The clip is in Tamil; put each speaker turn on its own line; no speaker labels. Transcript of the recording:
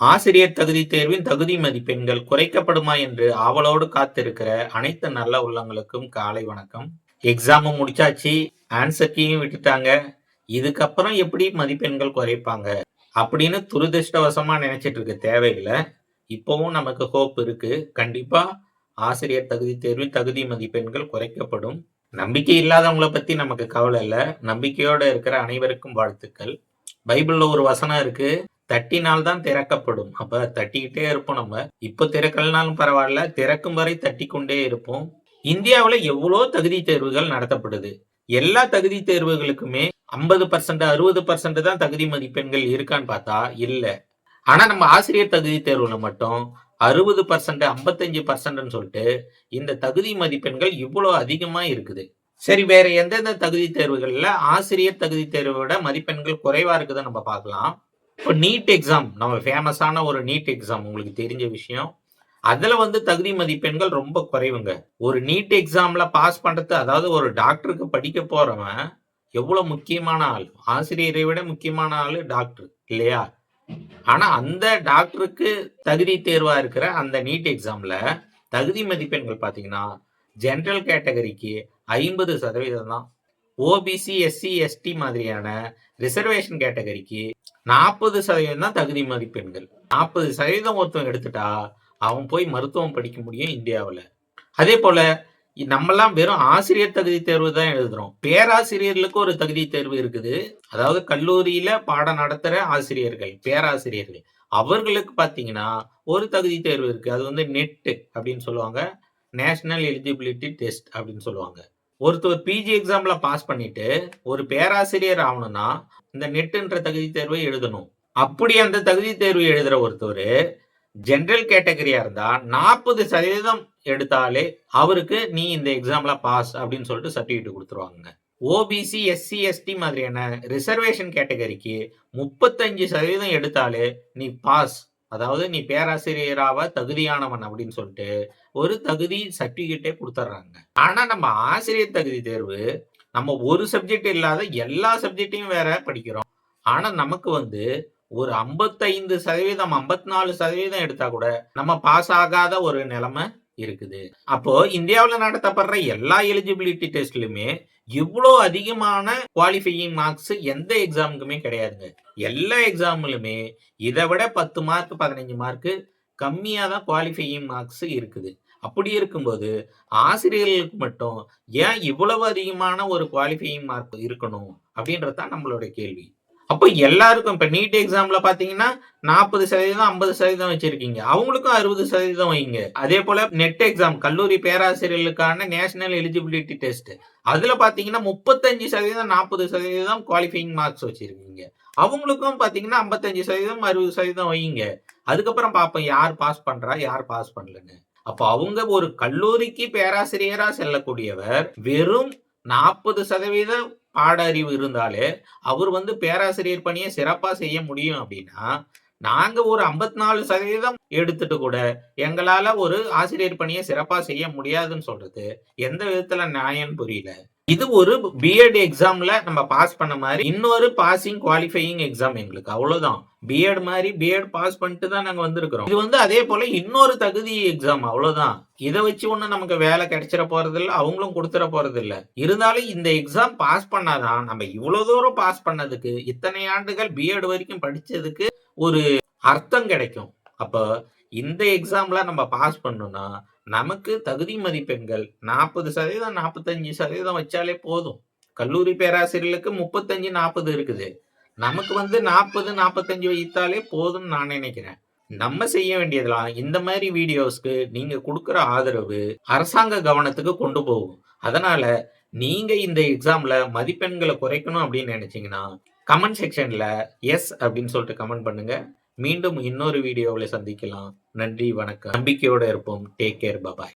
ஆசிரியர் தகுதி தேர்வின் தகுதி மதிப்பெண்கள் குறைக்கப்படுமா என்று ஆவலோடு காத்திருக்கிற அனைத்து நல்ல உள்ளங்களுக்கும் காலை வணக்கம். எக்ஸாமும் முடிச்சாச்சு. ஆன்சர் கீயும் விட்டுட்டாங்க. இதுக்கப்புறம் எப்படி மதிப்பெண்கள் குறைப்பாங்க? அப்படின்னு துரதிருஷ்டவசமா நினைச்சிட்டு இருக்க தேவையில்லை. இப்போவும் நமக்கு ஹோப் இருக்கு. கண்டிப்பா ஆசிரியர் தகுதி தேர்வில் தகுதி மதிப்பெண்கள் குறைக்கப்படும். நம்பிக்கை இல்லாதவங்களை பத்தி நமக்கு கவலை இல்லை. நம்பிக்கையோட இருக்கிற அனைவருக்கும் வாழ்த்துக்கள். பைபிள்ல ஒரு வசனம் இருக்கு. தட்டினால் தான் திறக்கப்படும். அப்ப தட்டிக்கிட்டே இருப்போம் நம்ம. இப்போ திறக்கலனாலும் பரவாயில்ல. திறக்கும் வரை தட்டி கொண்டே இருப்போம். இந்தியாவுல எவ்வளோ தகுதி தேர்வுகள் நடத்தப்படுது? எல்லா தகுதி தேர்வுகளுக்குமே ஐம்பது பர்சன்ட் அறுபது பர்சன்ட் தான் தகுதி மதிப்பெண்கள் இருக்கான்னு பார்த்தா இல்ல. ஆனா நம்ம ஆசிரியர் தகுதி தேர்வுல மட்டும் அறுபது பர்சன்ட் ஐம்பத்தஞ்சு பர்சன்ட்னு சொல்லிட்டு இந்த தகுதி மதிப்பெண்கள் இவ்வளோ அதிகமா இருக்குது. சரி வேற எந்தெந்த தகுதி தேர்வுகள்ல ஆசிரியர் தகுதி தேர்வை விட மதிப்பெண்கள் குறைவா இருக்குதுன்னு நம்ம பார்க்கலாம். இப்போ நீட் எக்ஸாம் நம்ம ஃபேமஸான ஒரு நீட் எக்ஸாம் உங்களுக்கு தெரிஞ்ச விஷயம். அதில் வந்து தகுதி மதிப்பெண்கள் ரொம்ப குறைவுங்க. ஒரு நீட் எக்ஸாமில் பாஸ் பண்ணுறது அதாவது ஒரு டாக்டருக்கு படிக்க போகிறவன் எவ்வளோ முக்கியமான ஆள்? ஆசிரியரை விட முக்கியமான ஆள் டாக்டர் இல்லையா? ஆனால் அந்த டாக்டருக்கு தகுதி தேர்வாக இருக்கிற அந்த நீட் எக்ஸாமில் தகுதி மதிப்பெண்கள் பார்த்தீங்கன்னா ஜென்ரல் கேட்டகரிக்கு ஐம்பது சதவீதம் தான் ஓபிசி எஸ்சி எஸ்டி மாதிரியான ரிசர்வேஷன் கேட்டகரிக்கு நாற்பது சதவீதம் தான் தகுதி மதிப்பெண்கள் நாற்பது சதவீதம் ஒருத்தன் எடுத்துட்டா அவன் போய் மருத்துவம் படிக்க முடியும் இந்தியாவில். அதே போல நம்மெல்லாம் வெறும் ஆசிரியர் தகுதி தேர்வு தான் எழுதுறோம். பேராசிரியர்களுக்கு ஒரு தகுதி தேர்வு இருக்குது. அதாவது கல்லூரியில பாடம் நடத்துற ஆசிரியர்கள் பேராசிரியர்கள். அவர்களுக்கு பார்த்தீங்கன்னா ஒரு தகுதி தேர்வு இருக்கு. அது வந்து நெட்டு அப்படின்னு சொல்லுவாங்க. நேஷனல் எலிஜிபிலிட்டி டெஸ்ட் அப்படின்னு சொல்லுவாங்க. ஒருத்தர் பிஜி எக்ஸாம்ல பாஸ் பண்ணிட்டு ஒரு பேராசிரியர் ஆகணும்னா இந்த நெட்டுன்ற தகுதி தேர்வை எழுதணும். அப்படி அந்த தகுதி தேர்வு எழுதுற ஒருத்தர் ஜென்ரல் கேட்டகரியா இருந்தா நாற்பது சதவீதம் எடுத்தாலே அவருக்கு நீ இந்த எக்ஸாம்ல பாஸ் அப்படின்னு சொல்லிட்டு சர்டிஃபிகேட் கொடுத்துருவாங்க. ஓபிசி எஸ்சி எஸ்டி மாதிரியான ரிசர்வேஷன் கேட்டகரிக்கு முப்பத்தஞ்சு சதவீதம் எடுத்தாலே நீ பாஸ் அதாவது நீ பேராசிரியராவ தகுதியானவன் அப்படின்னு சொல்லிட்டு ஒரு தகுதி சர்டிஃபிகேட்டே கொடுத்துட்றாங்க ஆனா நம்ம ஆசிரியர் தகுதி தேர்வு நம்ம ஒரு சப்ஜெக்ட் இல்லாத எல்லா சப்ஜெக்டையும் வேற படிக்கிறோம். ஆனா நமக்கு வந்து ஒரு 55% சதவீதம் 54% சதவீதம் எடுத்தா கூட நம்ம பாஸ் ஆகாத ஒரு நிலைமை இருக்குது. அப்போ இந்தியாவுல நடத்தப்படுற எல்லா எலிஜிபிலிட்டி டெஸ்ட்லயுமே இவ்வளோ அதிகமான குவாலிஃபையிங் மார்க்ஸ் எந்த எக்ஸாமுக்குமே கிடையாதுங்க. எல்லா எக்ஸாம்லுமே இதை விட பத்து மார்க் பதினஞ்சு மார்க்கு கம்மியாக தான் குவாலிஃபையிங் மார்க்ஸ் இருக்குது. அப்படி இருக்கும்போது ஆசிரியர்களுக்கு மட்டும் ஏன் இவ்வளவு அதிகமான ஒரு குவாலிஃபையிங் மார்க் இருக்கணும் அப்படின்றது தான் நம்மளோட கேள்வி. அப்போ எல்லாருக்கும் இப்போ நீட் எக்ஸாம்ல பார்த்தீங்கன்னா நாற்பது சதவீதம் ஐம்பது சதவீதம் வச்சிருக்கீங்க. அவங்களுக்கும் அறுபது சதவீதம் வைங்க. அதே போல நெட் எக்ஸாம் கல்லூரி பேராசிரியர்களுக்கான நேஷனல் எலிஜிபிலிட்டி டெஸ்ட் அதுல பார்த்தீங்கன்னா முப்பத்தஞ்சு சதவீதம் நாற்பது சதவீதம் குவாலிஃபைங் மார்க்ஸ் வச்சிருக்கீங்க. அவங்களுக்கும் பார்த்தீங்கன்னா ஐம்பத்தஞ்சு சதவீதம் அறுபது சதவீதம் வைங்க. அதுக்கப்புறம் பார்ப்போம் யார் பாஸ் பண்றா யார் பாஸ் பண்ணலன்னு. அப்போ அவங்க ஒரு கல்லூரிக்கு பேராசிரியராக செல்லக்கூடியவர் வெறும் நாற்பது சதவீதம் பாட அறிவு இருந்தாலே அவர் வந்து பேராசிரியர் பணியை சிறப்பா செய்ய முடியும் அப்படின்னா நாங்க ஒரு 54% சதவீதம் எடுத்துட்டு கூட எங்களால ஒரு ஆசிரியர் பணியை சிறப்பா செய்ய முடியாதுன்னு சொல்றது எந்த விதத்துல நியாயம் புரியல. இது ஒரு பிஎட் எக்ஸாம்ல நம்ம பாஸ் பண்ண மாதிரி இன்னொரு பாசிங் குவாலிஃபையிங் எக்ஸாம் எங்களுக்கு. அவ்வளவுதான். பிஎட் மாதிரி பிஎட் பாஸ் பண்ணிட்டு தான் நாங்க வந்திருக்கிறோம். இது வந்து அதே போல இன்னொரு தகுதி எக்ஸாம் அவ்வளவுதான். இதை வச்சு ஒன்றும் நமக்கு வேலை கிடைச்சிட போறது அவங்களும் கொடுத்துட போறது இருந்தாலும் இந்த எக்ஸாம் பாஸ் பண்ணாதான் நம்ம இவ்வளவு தூரம் பாஸ் பண்ணதுக்கு இத்தனை ஆண்டுகள் பிஎட் வரைக்கும் படிச்சதுக்கு ஒரு அர்த்தம் கிடைக்கும். அப்போ இந்த எக்ஸாம்லாம் நம்ம பாஸ் பண்ணோம்னா நமக்கு தகுதி மதிப்பெண்கள் நாற்பது சதவீதம் நாற்பத்தஞ்சு சதவீதம் வச்சாலே போதும். கல்லூரி பேராசிரியர்களுக்கு முப்பத்தஞ்சு நாற்பது இருக்குது. நமக்கு வந்து நாற்பது நாற்பத்தஞ்சு வைத்தாலே போதும்னு நான் நினைக்கிறேன். நம்ம செய்ய வேண்டியதெல்லாம் இந்த மாதிரி வீடியோஸ்க்கு நீங்க கொடுக்குற ஆதரவு அரசாங்க கவனத்துக்கு கொண்டு போகும். அதனால நீங்க இந்த எக்ஸாம்ல மதிப்பெண்களை குறைக்கணும் அப்படின்னு நினைச்சீங்கன்னா கமெண்ட் செக்ஷன்ல எஸ் அப்படின்னு சொல்லிட்டு கமெண்ட் பண்ணுங்க. மீண்டும் இன்னொரு வீடியோவில் சந்திக்கலாம். நன்றி வணக்கம். நம்பிக்கையோட இருப்போம். Take care bye bye